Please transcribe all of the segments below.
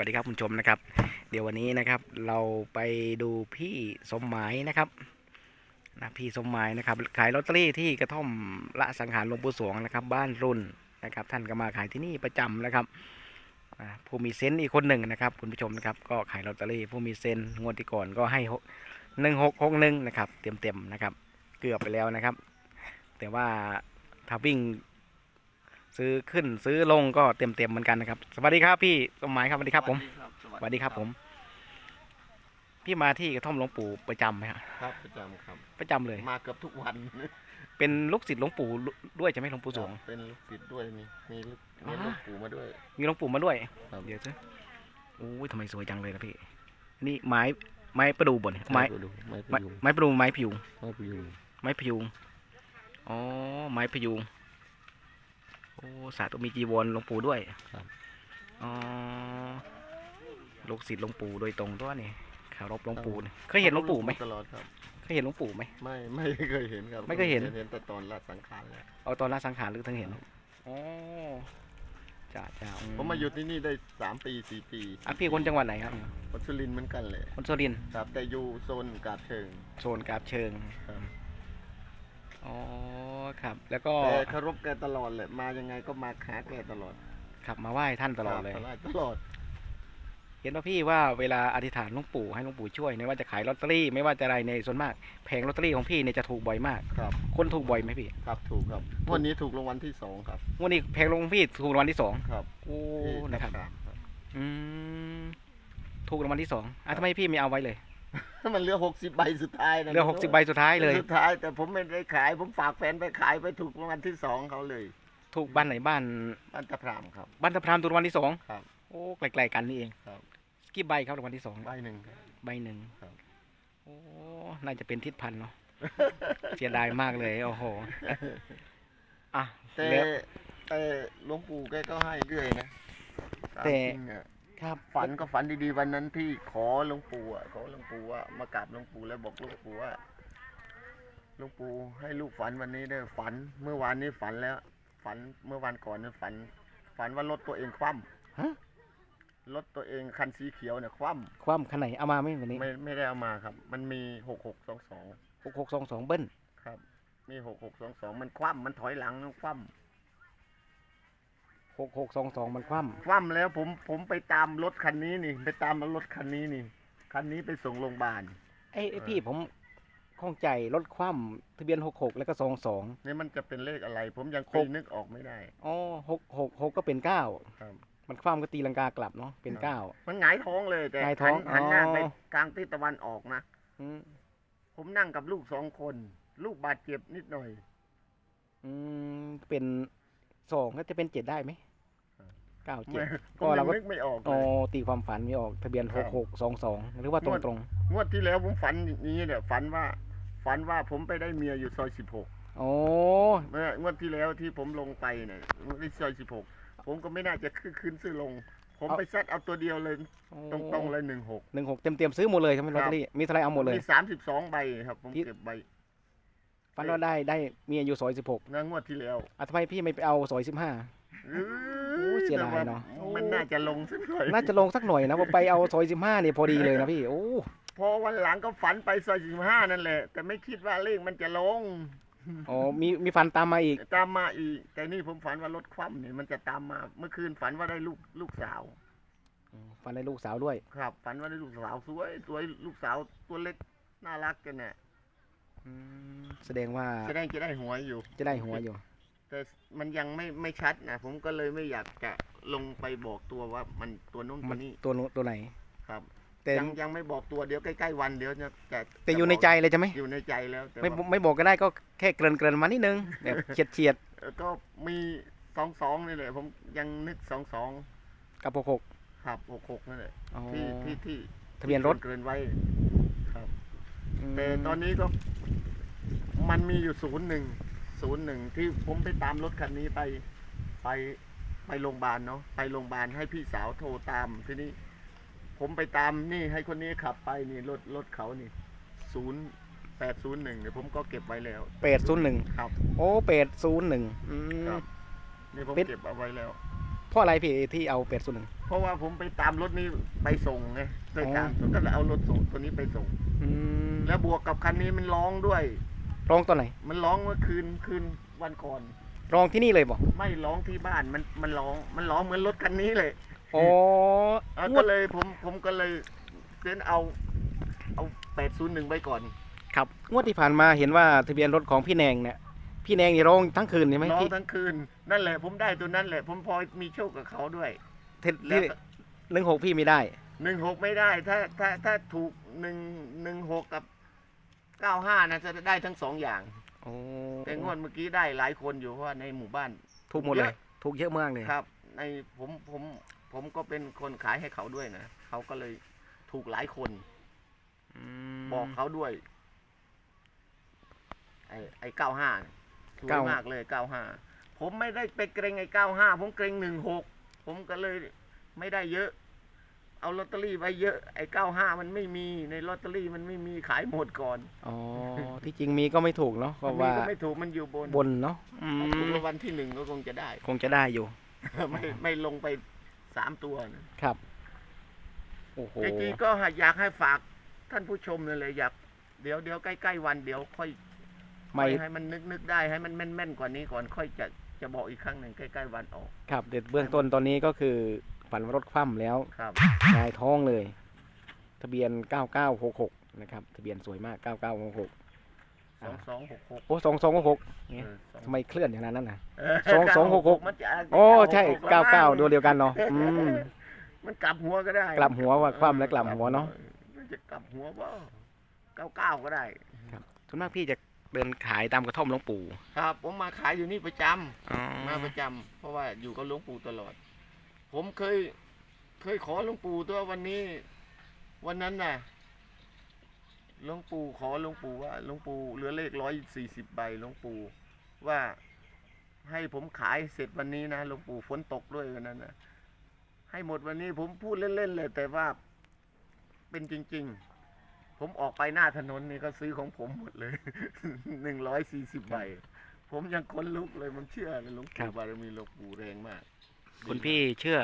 วัสดีครับคุณผู้ชมนะครับ เดี๋ยววันนี้นะครับเราไปดูพี่สมหมายนะครับนะพี่สมหมายนะครับ ขายลอตเตอรี่ที่กระท่อมละสังหารหลวงปู่สวงนะครับ บ้านรุ่นนะครับ ท่านก็มาขายที่นี่ประจำนะครับผู้มีเซนต์อีกคนหนึ่งนะครับ คุณผู้ชมนะครับ ก็ขายลอตเตอรี่ผู้มีเซนต์งวดที่ก่อนก็ให้หนึ่งหกหกหนึ่งนะครับ เต็มเต็มนะครับ เกือบไปแล้วนะครับ แต่ว่าถ้าวิ่ง ซื้อขึ้นซื้อลงก็เต็มเต็มๆเหมือนกันนะครับ สวัสดีครับพี่สมหมายครับสวัสดีครับผมสวัสดีครับผม พี่มาที่กระท่อมหลวงปู่ประจำไหมครับครับประจำครับ ประจำเลย มาเกือบทุกวัน เป็นลูกศิษย์หลวงปู่ด้วยใช่ไหมหลวงปู่สวงครับเป็นลูกศิษย์ด้วยมีมีลูกอ๋อมีลูกปู่มาด้วย มีหลวงปู่มาด้วยครับเดี๋ยวสิโอ้ยทำไมสวยจังเลยนะพี่ นี่ไม้ไม้ประดูบ่นไม้ปดูไม้พไม้ยุงไม้ประดูไม้พยุงไม้พยุงไม้พยุงอ๋อไม้พยุง โอ้สาธุมีจีวรหลวงปู่ด้วยครับอ๋อลูกศิษย์หลวงปู่โดยตรงตัวนี่ขารบหลวงปู่นี่เคยเห็นหลวงปู่ไหมตลอดครับ เคยเห็นหลวงปู่ไหม ไม่ไม่เคยเห็นครับไม่เคยเห็น เห็นแต่ตอนละสังขารแล้วเอาตอนละสังขารหรือทั้งเห็นอ๋อจ้าจ้าผมมาอยู่ที่นี่ได้สามปีสี่ปีอะพี่คนจังหวัดไหนครับคนสุรินทร์เหมือนกันเลยคนสุรินทร์ครับแต่อยู่โซนกาบเชิงโซนกาบเชิงครับ อ๋อครับ แล้วก็แต่เคารพแกตลอดเลยมายังไงก็มาหาแกตลอดขับมาไหว้ท่านตลอดเลย ครับตลอดเห็นว่าพี่ว่าเวลาอธิษฐานหลวงปู่ให้หลวงปู่ช่วยไม่ว่าจะขายลอตเตอรี่ไม่ว่าจะอะไรในส่วนมากแผงลอตเตอรี่ของพี่เนี่ยจะถูกบ่อยมาก ครับคนถูกบ่อยไหมพี่ครับถูกครับวันนี้ถูกรางวัลที่สองครับงวันนี้แผงลงพี่ถูกรางวัลที่สองครับโอ้ที่นะครับครับ อืมถูกรางวัลที่สองอะทำไมพี่ไม่เอาไว้เลย มันเหลือหกสิบใบสุดท้ายนะเหลือหกสิบใบสุดท้ายเลย สุดท้ายแต่ผมไม่ได้ขาย ผมฝากแฟนไปขายไปถูกรางวัลที่สองเขาเลย ถูกบ้านไหนบ้านบ้านตะพรามครับ บ้านตะพรามถูกรางวัลที่สองครับ โอ้ไกลๆกันนี่เองครับกี่ใบครับรางวัลที่สองใบหนึ่งครับ ใบหนึ่งครับ โอ้น่าจะเป็นทิศพันธุ์เนาะเสียดายมากเลยโอ้โหอะแต่แล้ว แต่หลวงปู่แกก็ให้เรื่อยนะแต่ามจริงอะ ครับฝันก็ฝันดีๆวันนั้นที่ขอหลวงปู่อะขอหลวงปู่ว่ามากราบหลวงปู่แล้วบอกหลวงปู่ว่าหลวงปู่ให้ลูกฝันวันนี้เด้อฝันเมื่อวานนี้ฝันแล้ว ฝันเมื่อวานก่อนเนี่ยฝัน ฝันว่ารถตัวเองคว่ฮะำรถตัวเองคันสีเขียวเนี่ยคว่ำความขนาดไหนเอามาไหมวันนี้ไม่ไม่ได้เอามาครับ มันมีหกหกสองสองหกหกสองสองเบิ้ลครับ มีหกหกสองสองมันคว่ำมันถอยหลังมันคว่ หกหกสองสองมันคว่ำ คว่ำแล้วผมผมไปตามรถคันนี้นี่ ไปตามรถคันนี้นี่ คันนี้ไปส่งโรงพยาบาลำไอ้ไอ้พี่ผมข้องใจรถคว่ำทะเบียนหกหกแล้วก็สองสองนี่มันจะเป็นเลขอะไร ผมยังหตีกนึกออกไม่ได้ อ๋อหกหกหกก็เป็นเก้าครับ มันคว่ำก็ตีลังกากลับเนาะเป็นเก้า มันหงายท้องเลยแต่หงายท้องหันหันหน้าอ๋อ ไปทางทิศตะวันออกนะ อืมผมนั่งกับลูกสองคน ลูกบาดเจ็บนิดหน่อย อืมเป็นสองก็จะเป็นเจ็ดได้ไหมครับ เก้าเจ็ไม่ดก็ก็เราก็นึกไม่ออกเลอ๋อยตีความฝันไม่ออกทะเบียนคหรับ กหกสองสองหรือว่าตรงงวดตรงงวดที่แล้วผมฝันอย่างนี้เนี่ยฝันว่าฝันว่าผมไปได้เมียอยู่ซอยสิบหกๆโอ้เมื่องวดที่แล้วที่ผมลงไปเนี่ยที่ซอยสิบหกผมก็ไม่น่าจะขึ้นขึ้นซื้อลง ผมไปซัดเอาตัวเดียวเลยตรงๆเลยหนึ่งหก หนึ่งหกเต็มเต็มๆซื้อหมดเลยใช่ไหมลอตเตอรี่มีเท่าไหรเอาหมดเลย มีสามสิบสองใบครับ ผมที่ เก็บใบฝันว่าได้ได้มีอายุซอยสิบหกนะงวดที่แล้วอะทำไมพี่ไม่ไปเอาซอยสิบห้าอื้โอ้ย เสียดายแต่ว่เนอะมันน่าจะลงสักหน่อยน่าจะลงสักหน่อยนะว่าไปเอาซอยสิบห้านี่พอดีเลยนะพี่ โอ้พอวันหลังก็ฝันไปซอยสิบห้านั่นแหละ แต่ไม่คิดว่าเลขมันจะลง อ๋อ มีมีฟันตามมาอีก ตามมาอีก แต่นี่ผมฝันว่ารถคว่ำเนี่ยมันจะตามมา เมื่อคืนฝันว่าได้ลูกลูกสาวฟันในลูกสาวด้วย ครับ ฝันว่าได้ลูกสาวสวยสวยลูกสาวตัวเล็กน่ารักกันเนี่ยอืมแสดงว่า จะได้จะได้หัวอยู่ จะได้หัวอยู่ แต่มันยังไม่ไม่ชัดนะผมก็เลยไม่อยากจะลงไปบอกตัวว่ามันตัวนู้นตัมัวนนี้ตัวนู้นตัวไหน ครับแต่ยังยังไม่บอกตัวเดี๋ยวใกล้ๆวันเดี๋ยวจะจะแต่อยู่ในใจเลยใช่ไหมอยู่ในใจแล้วแต่ไม่ว่า ไม่บอกก็ได้ก็แค่เกริ่นเกริ่นๆมานิดนึงแบบเฉียดเฉียดเอ่อก็มีสองสองนี่แหละผมยังนึกสองสองๆกับหกหกครับหกหกนั่นแหละอ๋อที่ที่ที่ทะเบียนรถเกินไว้ครับมแต่ตอนนี้ก็ มันมีอยู่ศูนย์หนึ่ง ศูนย์หนึ่งที่ผมไปตามรถคันนี้ไปไปไปโรงพยาบาลเนาะไปโรงพยาบาลให้พี่สาวโทรตามทีนี้ ผมไปตามนี่ให้คนนี้ขับไปนี่รถรถเขานี่ศูนย์แปดศูนย์หนึ่งเนี่ยผมก็เก็บไว้แล้วแปดศูนย์หนึ่งครับโอ้แปดศูนย์หนึ่งครับนี่ผมเป็น เก็บเอาไว้แล้ว เพราะอะไรพี่ที่เอาแปดศูนย์หนึ่ง เพราะว่าผมไปตามรถนี้ไปส่งไงไปอ๋อตามก็เลยเอารถส่งตัวนี้ไปส่งอืมแล้วบวกกับคันนี้มันร้องด้วย ร้องตอนไหนมันร้องเมื่อคืนคืนวันก่อน ร้องที่นี่เลยบอกไม่ร้องที่บ้านมันมันร้องมันร้องเหมือนรถคันนี้เลยอ๋ออะงก็วดเลยผมผมก็เลยเซ็นเอาเอาแปดศูนย์หนึ่งไว้ก่อนครับงวดที่ผ่านมาเห็นว่าทะเบียนรถของพี่แนงเนี่ยพี่แนงนี่ร้องทั้งคืนใช่ไหมร้องพี่ทั้งคืน นั่นแหละ ผมได้ตัวนั้นแหละ ผมพอมีโชคกับเขาด้วยที่แล้วหนึ่งหกพี่ไม่ได้ หนึ่งหกไม่ได้ถ้าถ้าถ้าถูกหนึ่งหนึ่งหกกับ เก้าห้านะจะได้ทั้งสองอย่าง โอ้แต่งวดเมื่อกี้ได้หลายคนอยู่เพราะว่าในหมู่บ้าน ถูกหมดเลย ถูกเยอะมากเลยครับ ในผมผมผมก็เป็นคนขายให้เขาด้วยนะเขาก็เลยถูกหลายคนมบอกเขาด้วย ไอ้ไอ้เก้าห้าสวยเก้ามากเลยเก้าห้าผมไม่ได้ไปเกรงไอ้เก้าห้าผมเกรงหนึ่งหกผมก็เลยไม่ได้เยอะ เอาลอตเตอรี่ไว้เยอะไอ้เก้าห้ามันไม่มีในลอตเตอรี่มันไม่มีขายหมดก่อนอ๋อที่จริงมีก็ไม่ถูกเนาะเพมันราะมีว่าก็ไม่ถูกมันอยู่บนบนเนาะอืถ้าถูกมรางวัลที่หนึ่งก็คงจะได้ คงจะได้อยู่ ไม่ไม่ลงไปสามตัวนะครับโอ้โหจริงๆก็อยากให้ฝากท่านผู้ชมเลยเลยอยากเดี๋ยวเดี๋ยวใกล้ๆวันเดี๋ยวค่อยไม่ค่อยให้มันนึกนึกได้ให้มันแม่นๆกว่านี้ก่อนค่อยจะจะบอกอีกครั้งหนึ่งใกล้ๆวันออก ครับเด็ดเบื้องต้นตอนนี้ก็คือ ฝันว่ารถคว่ำแล้วครับหงายท้องเลย ทะเบียน 9966 นะครับ ทะเบียนสวยมาก 9966สองสองหกหกโอ้2266เนี่ยเออสองทำไมเคลื่อนอย่างนั้นนั่นนะเสองสองหกหก มันจะโอ้ใช่966แล้วมั้ง99ตัวเดียวกันเนาะอืมมันกลับหัวก็ได้กลับหัวว่าคว่ำและกลับหัวเนอะมันจะกลับหัวว่าเก้าเก้าก็ได้ส่วนมากพี่จะเดินขายตามกระท่อมหลวงปู่ ครับ ผมมาขายอยู่นี่ประจำอ๋อมาประจำเพราะว่าอยู่กับหลวงปู่ตลอด ผมเคย เคยขอหลวงปู่ตัววันนี้ วันนั้นน่ะหลวงปู่ขอหลวงปู่ว่าหลวงปู่เหลือเลขร้อยสี่สิบใบหลวงปู่ว่าให้ผมขายเสร็จวันนี้นะหลวงปู่ฝนตกด้วยวันนั้นนะให้หมดวันนี้ผมพูดเล่นๆเลยแต่ว่าเป็นจริง ๆ ผมออกไปหน้าถนนนี่ก็ซื้อของผมหมดเลยหนึ่งร้อยสี่สิบใบ ผมยังขนลุกเลยมันเชื่อเลยหลวงครัปู่บบารมีหลวงปู่แรงมาก คุณพี่เชื่อ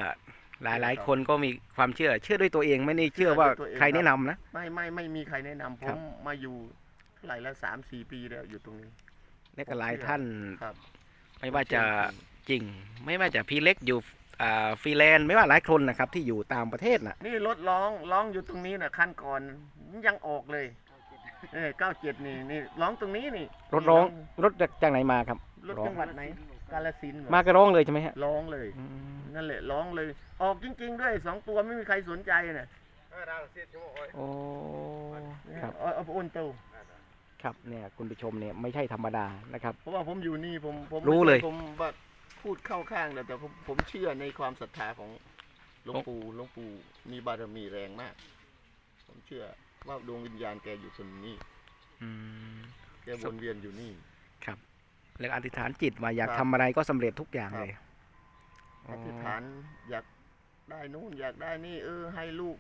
หลายๆคนก็มีความเชื่อ เชื่อด้วยตัวเองไม่ได้เชื่อว่าใครแนะนำนะไม่ไม่ไม่มีใครแนะนำผครัมบมาอยู่เท่าไหร่ละสามสี่ปีแล้วอยู่ตรงนี้และก็หลายท่านครับไม่ว่าจะจริง ไม่ว่าจะพี่เล็กอยู่อ่าฟรีแลนซ์ไม่ว่าหลายคนนะครับ ที่อยู่ต่างประเทศน่ะ นี่รถร้องร้องอยู่ตรงนี้นะขั้นก่อนยังออกเลยเออเก้าเจ็ดนี่นี่ร้องตรงนี้นี่ รถร้องรถจากจากไหนมาครับ รถร้องจังหวัดไหน กาลสินธุ์เหรอมาก็ร้องเลยใช่ไหมฮะร้องเลย อืมนั่นแหละร้องเลย ออกจริง ๆ ด้วยสองตัวไม่มีใครสนใจน่ะโอ้ครับ เอาเอาอ้นเต้าครับเนี่ยคุณผู้ชมเนี่ยไม่ใช่ธรรมดานะครับ เพราะว่าผมอยู่นี่ผมผมรู้เลย ผมว่าพูดเข้าข้างแต่แต่ผมผมเชื่อในความศรัทธาของหลวงปู่หลวงปู่มีบารมีแรงมาก ผมเชื่อว่าดวงวิญญาณแกอยู่ตรงนี้อืมแกวนเวียนอยู่นี่ครับ แล้วอธิษฐานจิตว่าอยากครับ ทำอะไรก็สำเร็จทุกอย่างครับเลยอธิษฐานอยากได้นู่นอยากได้นี่เออ ให้ลูก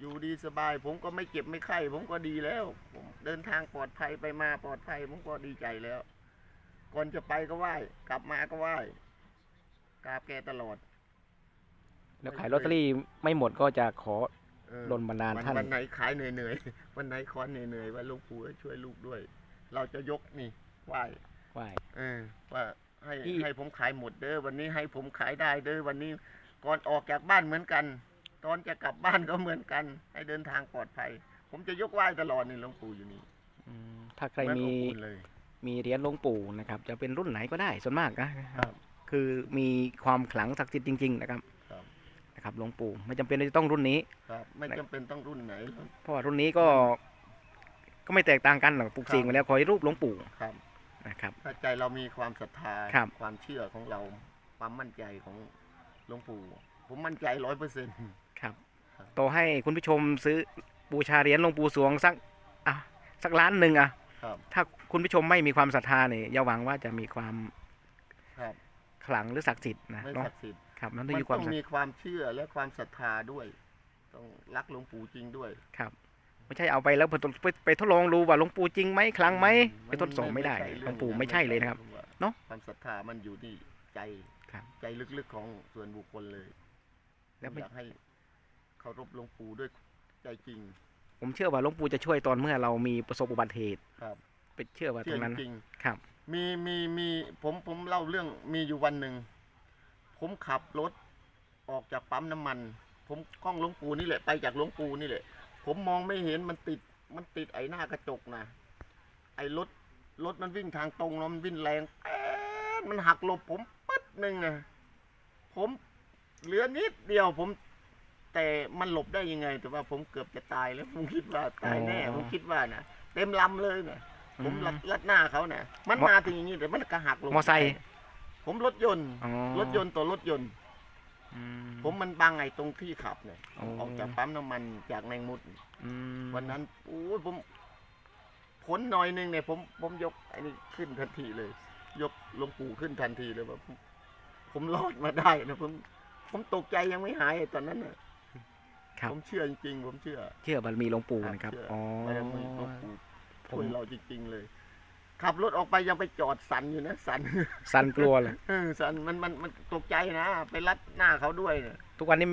อยู่ดีสบาย ผมก็ไม่เจ็บไม่ไข้ผมก็ดีแล้ว ผมเดินทางปลอดภัยไปมาปลอดภัยผมก็ดีใจแล้ว ก่อนจะไปก็ไหว้ กลับมาก็ไหว้กราบแกตลอดแล้วขายลอตเตอรี่ไม่หมดก็จะขอเออ ดลบันดาลวันท่านวันไหนขายเหนื่อยๆ วันไหนขอเหนื่อยๆว่าหลูกปู่ช่วยลูกด้วย เราจะยกนี่ไหว้ ไหว้เออว่าให้ที่ ให้ผมขายหมดเด้อวันนี้ให้ผมขายได้เด้อวันนี้ก่อนออกจากบ้านเหมือนกัน ตอนจะกลับบ้านก็เหมือนกัน ให้เดินทางปลอดภัย ผมจะยกไหว้ตลอดนี่หลวงปู่อยู่นี่อืมถ้าใครเหอนมีอบอุ่นเลย มีเหรียญหลวงปู่นะครับ จะเป็นรุ่นไหนก็ได้ส่วนมากนะครับ คือมีความขลังศักดิ์สิทธิ์จริง ๆ นะครับครับ นะครับหลวงปู่ไม่จำเป็นที่จะต้องรุ่นนี้ ครับ ไม่จำเป็นต้องรุ่นไหนหรอก เพราะว่ารุ่นนี้ก็ ก็ไม่แตกต่างกันหรอกปลูกเสกครับมาแล้วขอให้รูปหลวงปู่ครับ นะครับ ถ้าใจเรามีความศรัทธาครับ ความเชื่อของเราความมั่นใจของหลวงปู่ ผมมั่นใจร้อยเปอร์เซ็นต์ ครับครับต่อให้คุณผู้ชมซื้อบูชาเหรียญหลวงปู่สวงสักอะสักล้านหนึ่งอะ ครับถ้าคุณผู้ชมไม่มีความศรัทธาเนี่ยอย่าหวังว่าจะมีความครับ ขลังหรือศักดิ์สิทธิ์นะไม่เนาะศักดิ์สิทธิ์ครับมันมัต้องนมีความต้องศักดิ์มีความเชื่อและความศรัทธาด้วย ต้องรักหลวงปู่จริงด้วย ครับ ไม่ใช่เอาไปแล้วไปทดไปไปทดลองดูว่าหลวงปู่จริงไหมขลังไหมไปทดสอบไม่ได้ใช่หลวงปู่ไม่ใช่เลยนะครับผมว่าเนอะความศรัทธามันอยู่ที่ใจครับใจลึกๆของส่วนบุคคลเลย แล้วไม่อยากให้เคารพหลวงปู่ด้วยใจจริง ผมเชื่อว่าหลวงปู่จะช่วยตอนเมื่อเรามีประสบอุบัติเหตุครับไปเชื่อว่าตเชื่รองนั้นจริงครับ มีมีมีผมผมเล่าเรื่องมีอยู่วันหนึ่งผมขับรถออกจากปั๊มน้ำมัน ผมกล้องหลวงปู่นี่แหละไปจากหลวงปู่นี่แหละ ผมมองไม่เห็นมันติดมันติดไอ้หน้ากระจกนะไอ้รถรถมันวิ่งทางตรงแล้วมันวิ่งแรงแป๊ดมันหักหลบผมปึ๊ดหนึ่งอะผมเหลือนิดเดียวผม แต่มันหลบได้ยังไง แต่ว่าผมเกือบจะตายแล้ว ผมคิดว่าตายแน่อ๋อผมคิดว่านะเต็มลำเลยนะผมอืลัดลัดหน้าเขาเนี่ยมันมอมาถึงอย่างนี้แต่มันก็หักลงมอไซค์ผมรถยนต์อ๋อรถยนต์ต่อรถยนต์ อืผมมันบังไอ้ตรงที่ขับเนี่ยอ๋อ ออกจากปั๊มน้ำมันจากแมงมุด อืมวันนั้นโอ้ยผมผลหน่อยหนึงเนี่ย ผมผมยกไอ้นี่ขึ้นทันทีเลย ยกหลวงปู่ขึ้นทันทีเลยแบบผมผมรอดมาได้นะผมผมตกใจยังไม่หายตอนนั้นน่ะครับผมเชื่อจริงๆผมเชื่อเชื่อบารมีหลวงปู่นะครับ เชื่ออ๋อ บารมีหลวงปู่ผช่วมยเราจริงๆเลย ขับรถออกไปยังไปจอดสันอยู่นะสันสันกลัวเลยเออสันมันมันมันตกใจนะไปรัดหน้าเขาด้วยเนี่ยทุกวันนี้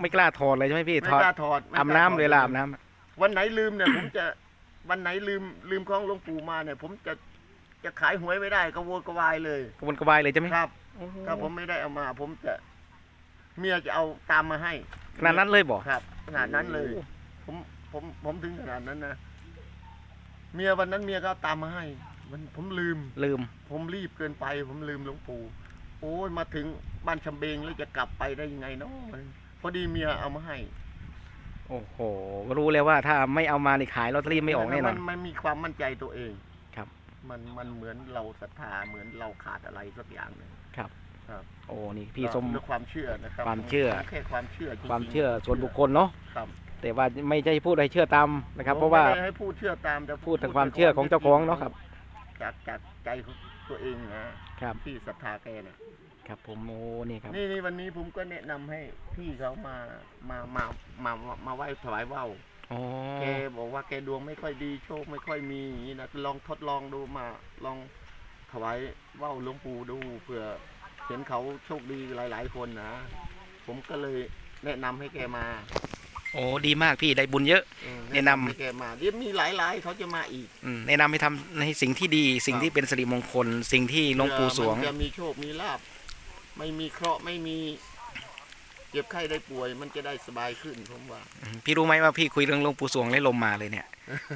ไม่กล้าถอดเลยใช่ไหมพี่ไม่ถอดกล้าถอดไม่กอาบน้ำเลยล่ะอาบน้ำวันไหนลืมเนี่ย ผมจะวันไหนลืมลืมของหลวงปู่มาเนี่ย ผมจะจะขายหวยไม่ได้กระโวนกระวายเลยกระวนกระวายเลยใช่ไหมครับโอ้โหถ้าผมไม่ได้เอามา ผมจะเมียจะเอาตามมาให้ขนาดนั้นเลยบอกครับขนาดนั้นเลย ผมผมผมถึงขนาดนั้นนะเมียวันนั้นเมียก็เอาตามมาให้ มันผมลืม ลืม ผมรีบเกินไป ผมลืมหลวงปู่ โอ้ยมาถึงบ้านชำเบงแล้วจะกลับไปได้ยังไงเนาะพอดีเมียเอามาให้โอ้โห รู้เลยว่าถ้าไม่เอามานี่ขายลอตเตอรี่ไม่ออกแน่นอนมันมันมีความมั่นใจตัวเองครับ มันมันเหมือนเราศรัทธาเหมือนเราขาดอะไรสักอย่างหนึ่งครับ ครับ โอ้นี่พี่สมด้วยความเชื่อนะครับความเชื่อแค่ความเชื่อจริงๆความเชื่อส่วนบุคคลเนาะครับ แต่ว่าไม่ใช่พูดให้เชื่อตามนะครับผมเพราะว่าไม่ได้ให้พูดเชื่อตามแต่พูดถึงความเชื่อของเจ้าของเนาะครับ จากจากใจของตัวเองนะครับที่ศรัทธาแกเนี่ยครับผมโอ้นี่ครับนี่นี่วันนี้ผมก็แนะนำให้พี่เขามามามามามามาไหว้ถวายว่าวอ๋อแกบอกว่าแกดวงไม่ค่อยดีโชคไม่ค่อยมีอย่างนี้นะลองทดลองดูมาลองถวายว่าวหลวงปู่ดูเผื่อเห็นเขาโชคดีหลาย ๆ คนนะ ผมก็เลยแนะนำให้แกมา โอ้ดีมากพี่ได้บุญเยอะ เออแนะนำ ให้แกมาเดี๋ยวมีหลายๆเขาจะมาอีกอืมแนะนำให้ทำในสิ่งที่ดี สิ่งครับที่เป็นสิริมงคล สิ่งที่หลวงปู่สวง เผื่อมันจะมีโชคมีลาบไม่มีเคราะห์ไม่มีเจ็บไข้ได้ป่วย มันจะได้สบายขึ้นผมว่า พี่รู้ไหมว่าพี่คุยเรื่องหลวงปู่สวงแล้วลมมาเลยเนี่ย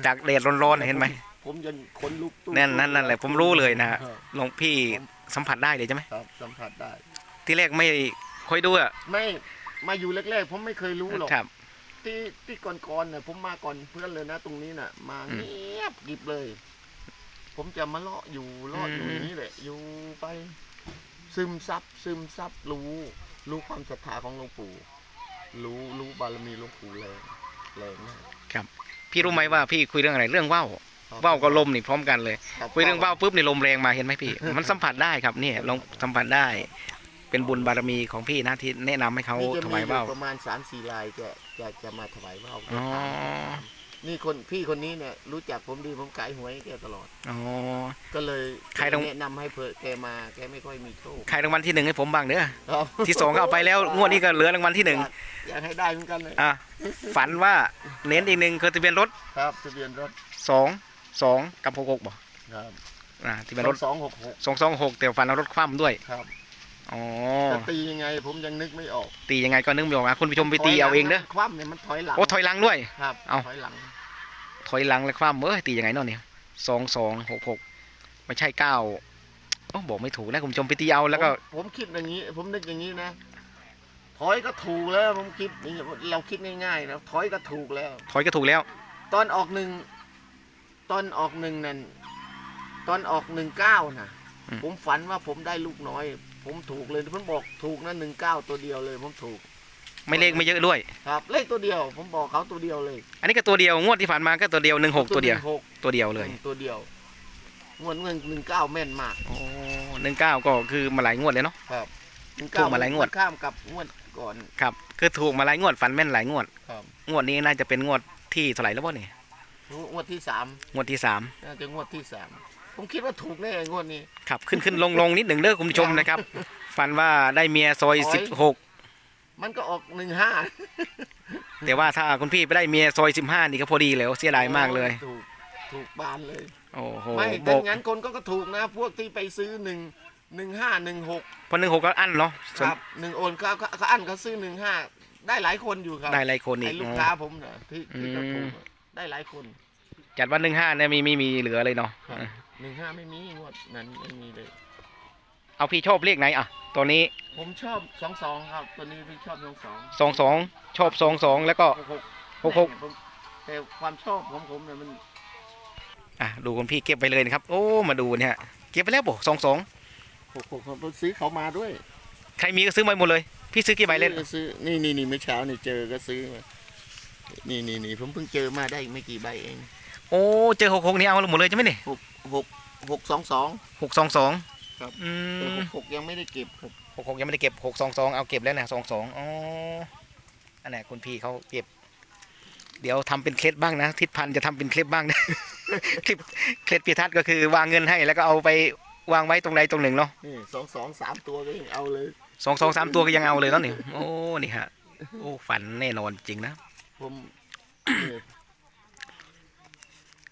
จากแดดร้อนๆเห็นไหมผมยังขนลุกตู้นั่นนั่นนั่นแหละผมรู้เลยนะฮะครับหลวงพี่สัมผัสได้เลยใช่ไหมครับสัมผัสได้ ที่แรกไม่ค่อยดูอะไม่มาอยู่แรกๆผมไม่เคยรู้หรอก ครับ ที่ที่ก่อนๆเนี่ยผมมาก่อนเพื่อนเลยนะ ตรงนี้น่ะ มาอืมเงียบกริบเลย ผมจะมาเลาะอยู่เลาะอยู่อืมอย่างนี้แหละ อยู่ไป ซึมซับซึมซับรู้ รู้ความศรัทธาของหลวงปู่ รู้รู้บารมีหลวงปู่แรงแรงมากพี่รู้ไหมว่าพี่คุยเรื่องอะไรเรื่องว่าวครับว่าวกับลมนี่พร้อมกันเลยรับคุยเรื่องว่าวปุ๊บนี่ลมแรงมาเห็นไหมพี่ มันสัมผัสได้ครับเนี่ยลองสัมผัสได้ เป็นบุญบารมีของพี่นะที่แนะนำให้เขานี่จะถมีวายอยู่ว่าวประมาณสามสี่ลายจะจะจะมาถวายว่าวอ๋อ นี่คนพี่คนนี้เนี่ยรู้จักผมดีผมขายหวยให้แกตลอด อ๋อ ก็เลยใครต้อง แนะนำให้เพื่อแกมาแกไม่ค่อยมีโชคใครรางวัลที่หนึ่งให้ผมบ้างเด้อครับที่สองก็เอาไปแล้วงวดนี้ก็เหลือรางวัลที่หนึ่งอยากอยากให้ได้เหมือนกันเลยอะฝันว่าเน้นอีกหนึ่งคือทะเบียนรถครับทะเบียนรถสองสองกับหกหกบ่ครับอ่าทะเบียนรถสองหกหกสองสองหกแต่ฝันเอารถคว่ำด้วย ครับ อ๋อจะตียังไงผมยังนึกไม่ออกตียังไงก็นึกไม่ออกนะคุณผู้ชมไปตีเอาเองเด้อคว่ำเนี่ยมันถอยหลังโอ้ถอยหลังด้วยครับเอาถอยหลัง ถอยหลังแล้วคว่ำเอ้ยตียังไงเนาะเนี่ยสองสองหกหกไม่ใช่เก้าโอ้บอกไม่ถูกนะคุณผู้ชมไปตีเอาแล้วก็ ผมผมคิดอย่างนี้ ผมนึกอย่างนี้นะถอยก็ถูกแล้วผมคิดนี่เราคิดง่ายๆนะถอยก็ถูกแล้ว ถอยก็ถูกแล้ว ตอนออกหนึ่งตอนออกหนึ่งนั่นตอนออกหนึ่งเก้านะอืมผมฝันว่าผมได้ลูกน้อย ผมถูกเลยผมบอกถูกนะหนึ่งเก้าตัวเดียวเลยผมถูก ไม่เลขไม่เยอะด้วย ครับ เลขตัวเดียว ผมบอกเขาตัวเดียวเลย อันนี้ก็ตัวเดียวงวดที่ผ่านมาก็ตัวเดียวหนึ่งหกตัวเดียวหกตัวเดียวเลยตัวเดียวงวดเงินหนึ่งเก้าแม่นมากโอ้หนึ่งเก้าก็คือมาหลายงวดเลยเนาะครับหนึ่งถูกมาหลายงวดข้ามกับงวดก่อนครับคือถูกมาหลายงวดฝันแม่นหลายงวดครับงวดนี้น่าจะเป็นงวดที่เท่าไหร่แล้ววะเนี่ยงวดที่สามงวดที่สามน่าจะงวดที่สาม ผมคิดว่าถูกแน่งวดนี้ ครับขึ้นขึ้นลงลงนิดหนึ่งเด้อคุณผู้ชมนะครับ ฝันว่าได้เมียซอยโอ้สิบยหกมันก็ออกหนึ่งห้าแต่ว่าถ้าคุณพี่ไปได้เมียซอยสิบห้านี่ก็พอดีแล้วเสียดายมากเลย ถูกถูกบานเลย โอ้โหไม่บแต่อกงั้นคนก็ก็ถูกนะ พวกที่ไปซื้อหนึ่งหนึ่งห้าหนึ่งหกพอหนึ่งหกก็อั้นเนาะครับหนึ่งโอนเขาเขาเขาอันเขาซื้อหนึ่งห้าได้หลายคนอยู่ครับได้หลายคนอีไอ้กลูกอ๋อค้าผมนะที่ที่เขาถูกอืม อะได้หลายคน จัดวันหนึ่งห้าเนี่ยมีไม่มีเหลือเลยเนาะครับ หนึ่งห้าไม่มีงวดนั้นไม่มีเลย เอาพี่ชอบเลขไหนอะ ตัวนี้ผมชอบสองสองครับ ตัวนี้พี่ชอบสองสองสองสองชอบสองสองแล้วก็หกหกหกหกผมแต่ความชอบของผมเนี่ยมันอะดูคุณพี่เก็บไปเลยนะครับ โอ้มาดูเนี่ยเก็บไปแล้วบอกสองสองหกหกผมซื้อเขามาด้วย ใครมีก็ซื้อมาหมดเลย พี่ซื้อกี่ใบเล่นซื้อซื้อนี่นี่นี่เมื่อเช้านี่เจอก็ซื้อมานี่นี่นี่ผมเพิ่งเจอมาได้ไม่กี่ใบเอง โอ้เจอหกหกนี่เอาหมดเลยใช่ไหมเนี่ย หกหกหกสองสอง หกสองสองครับ อืแต่มหกหกยังไม่ได้เก็บครับ หกหกยังไม่ได้เก็บหกสองสองเอาเก็บแล้วนะสองสองอ๋ออันไหนคุณพี่เขาเก็บ เดี๋ยวทำเป็นเคล็ดบ้างนะ ทิศพันธ์จะทำเป็นเคล็ดบ้างนะ คลิปเคล็ดพิทัศน์ก็คือวางเงินให้แล้วก็เอาไปวางไว้ตรงใดตรงหนึ่งเนาะ นี่สองสองสามตัวก็ยังเอาเลย สองสองสามตัวก็ยังเอาเลยแล้วนี่โอ้ นี่ฮะ โอ้ ฝันแน่นอนจริงนะ ผมนี่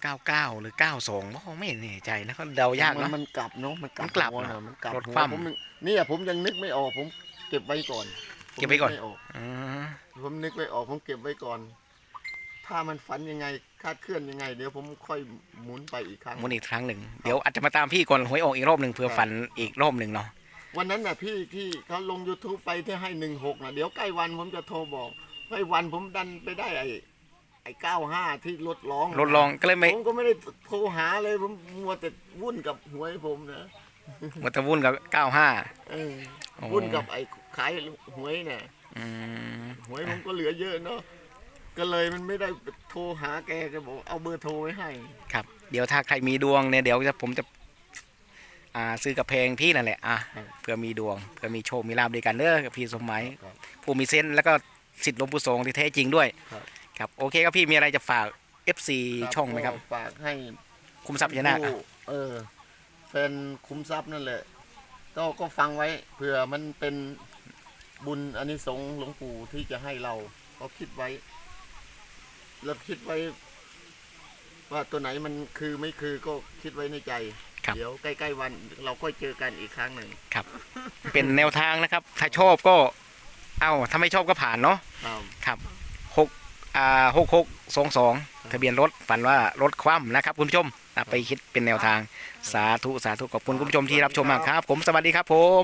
เก้าเก้าหรือเก้าสองไม่แน่ใจนะเขาเดายากมันเนาะมันกลับเนาะมันกลับมันกลับหัวเนอะเนอะมันกลับรถหัวคว่ำผมยังเนี่ยผมยังนึกไม่ออกผมเก็บไว้ก่อนผมเก็บไว้ก่อนม่ออกอืมผมนึกไม่ออกผมเก็บไว้ก่อน ถ้ามันฝันยังไงคาดเคลื่อนยังไง เดี๋ยวผมค่อยหมุนไปอีกครั้งหมุนอีกครั้งหนึ่งเดี๋ยวอาจจะมาตามพี่ก่อนหวยออกอีกรอบหนึ่งเพื่อฝันอีกรอบหนึ่งเนาะวันนั้นน่ะพี่ที่เขาลง youtube ไปที่ให้หนึ่งหกนะเดี๋ยวใกล้วันผมจะโทรบอกใกล้วันผมดันไปได้ไอ้ ไอ้เก้าห้าที่รถร้องรถลองก็เลยไม่ผมก็ไม่ได้โทรหาเลยผมมัวแต่วุ่นกับหวยผมนะมัวแต่วุ่นกับเก้าห้า เออโอ้ วุ่นกับไอ้ขายหวยเนี่ยอืมหวยผมก็เหลือเยอะเนาะก็เลยมันไม่ได้โทรหาแกจะบอกเอาเบอร์โทรไว้ให้ ครับ เดี๋ยวถ้าใครมีดวงเนี่ยเดี๋ยวจะผมจะ อ่าซื้อกับเพลงพี่นั่นแหละอะเพื่อมีดวงเพื่อมีโชคมีลาบด้วยกันเด้อกับพี่สมหมัยครับผู้มีเซนส์แล้วก็สิทธิ์หลวงปู่สงฆ์ที่แท้จริงด้วยครับ ครับโอเคครับพี่มีอะไรจะฝาก FC ช่องไหมครับ ก็ฝากให้คุมทรัพย์พญานาคอะผู้เออแฟนคุ้มทรัพย์นั่นแหละ ก็ก็ฟังไว้เผื่อมันเป็นบุญอันนี้สงส์หลวงปู่ที่จะให้เรา ก็คิดไว้ แล้วคิดไว้ ว่าตัวไหนมันคือไม่คือก็คิดไว้ในใจ ครับ เดี๋ยวใกล้ๆวัน เราก็เจอกันอีกครั้งหนึ่งเป็นแนวทางนะครับ ถ้าชอบก็ เอาถ้าไม่ชอบก็ผ่านเนาะครับ ครับ หกหกสองสองทะเบียนรถฝันว่ารถคว่ำนะครับคุณผู้ชมไปคิดเป็นแนวทางสาธุสาธุขอบคุณคุณผู้ชมที่รับชมมากครับ ผมสวัสดีครับผม